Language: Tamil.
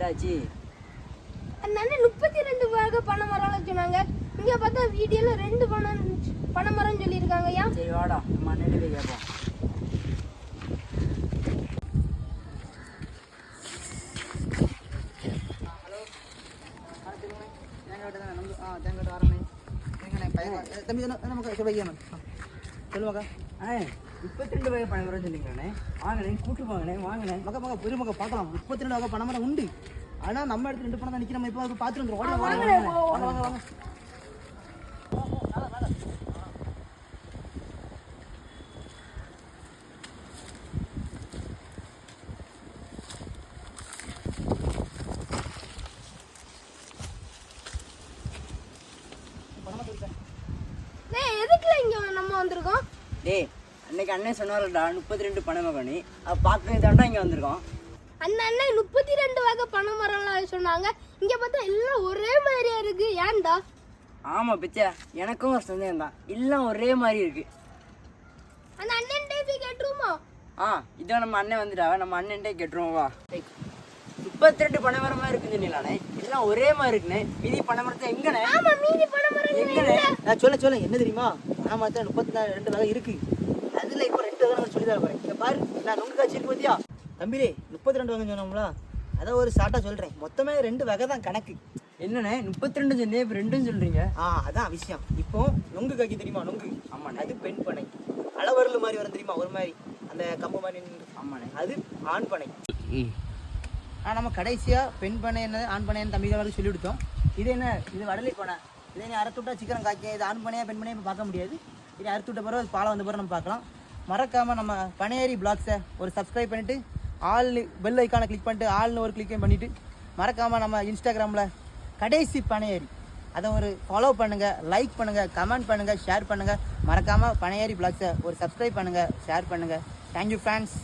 என்னாச்சு அந்த அண்ணன் முப்பத்தி ரெண்டு வகை பனை மரம்னு சொன்னாங்க. இங்க பார்த்தா வீடியோல ரெண்டு பணம் பனை மரம் சொல்லியிருக்காங்க ஏன்? சரி வாடா நம்ம அண்ணன் போய் கேட்போம் தம்பி நமக்கு சொல்லுவாக்கா. அண்ணே முப்பத்தி ரெண்டு வகை பணம் வரும் சொல்லிங்கண்ணே வாங்கண்ணே கூட்டு போங்கண்ணே வாங்கண்ணே. மக மக பெரிய மக பார்க்கலாம். முப்பத்தி ரெண்டு வகை பணம் உண்டு. ஆனா நம்ம இடத்துல ரெண்டு பணம் தான் நிற்க நம்ம இப்போ அது பார்த்துட்டு வந்துடும் வாங்க வாங்க வாங்க எதுக்குல இங்க நம்ம வந்திருக்கோம்? டேய் அன்னைக்கு அண்ணன் சொன்னார்டா முப்பத்தி ரெண்டு பணம் மகனி. அதை பார்க்க தாண்டா இங்கே வந்திருக்கோம். அந்த அண்ணன் முப்பத்தி ரெண்டு வகை பனை மரம்லாம் சொன்னாங்க. இங்க பார்த்தா எல்லாம் ஒரே மாதிரியா இருக்கு. ஏன்டா? ஆமாம் பிச்சை. எனக்கும் ஒரு சந்தேகம் தான் எல்லாம் ஒரே மாதிரி இருக்கு. அந்த அண்ணன் போய் கேட்டுருமா ஆ இதோ நம்ம அண்ணன் வந்துட்டா. நம்ம அண்ணன்ட்டே கேட்டுருவோம் வா. முப்பத்தி ரெண்டு பனை மரமா இருக்குன்னு சொன்னீங்களாண்ணே? எல்லாம் ஒரே மாதிரி இருக்குண்ணே. மீதி பனை மரத்தை எங்கண்ணே? ஆமா மீதி பனை மரம் எங்கண்ணே? நான் சொல்ல சொல்ல. என்ன தெரியுமா? பணம் மரத்தில் முப்பத்தி ரெண்டு வகை இருக்கு. நான் சொல்லி தர இங்க பாரு நான் நுங்கு காய்ச்சி பார்த்தியா தம்பிலே முப்பத்தி ரெண்டு வகை சொன்னோம்ல அதை ஒரு ஷார்ட்டாக சொல்றேன். மொத்தமே ரெண்டு வகை தான் கணக்கு. என்னண்ணே முப்பத்தி ரெண்டு சொன்னே இப்போ ரெண்டும் சொல்றீங்க? ஆ அதான் விஷயம். இப்போ நொங்கு காய்க்கு தெரியுமா? நொங்கு. ஆமாண்ணே. அது பெண் பனை. அளவருள் மாதிரி வரும் தெரியுமா? ஒரு மாதிரி அந்த கம்பு மாதிரி. ஆமாண்ணே. அது ஆண் பனை. ஆ நம்ம கடைசியா பெண் பனை என்ன ஆண் பனைன்னு தம்பிகளுக்கு சொல்லி கொடுத்தோம். இது என்ன? இது வடலை பனை. இதை நீ அறுத்து விட்டா சீக்கிரம் காய்க்க இது ஆண் பனையா பெண் பனையா இப்போ பார்க்க முடியாது. இது அறுத்து விட்ட பிறகு அது பாலை வந்த பிறகு நம்ம பார்க்கலாம். மறக்காமல் நம்ம பனையேரி பிளாக்ஸை ஒரு சப்ஸ்கிரைப் பண்ணிவிட்டு ஆல் பெல் ஐக்கானை கிளிக் பண்ணிட்டு ஆள்னு ஒரு கிளிக்கையும் பண்ணிவிட்டு மறக்காமல் நம்ம இன்ஸ்டாகிராமில் கடைசி பனையேரி. அதை ஒரு ஃபாலோ பண்ணுங்கள் லைக் பண்ணுங்கள் கமெண்ட் பண்ணுங்கள் ஷேர் பண்ணுங்கள் மறக்காமல் பனையேரி பிளாக்ஸை ஒரு சப்ஸ்கிரைப் பண்ணுங்கள் ஷேர் பண்ணுங்கள் தேங்க்யூ ஃபேன்ஸ்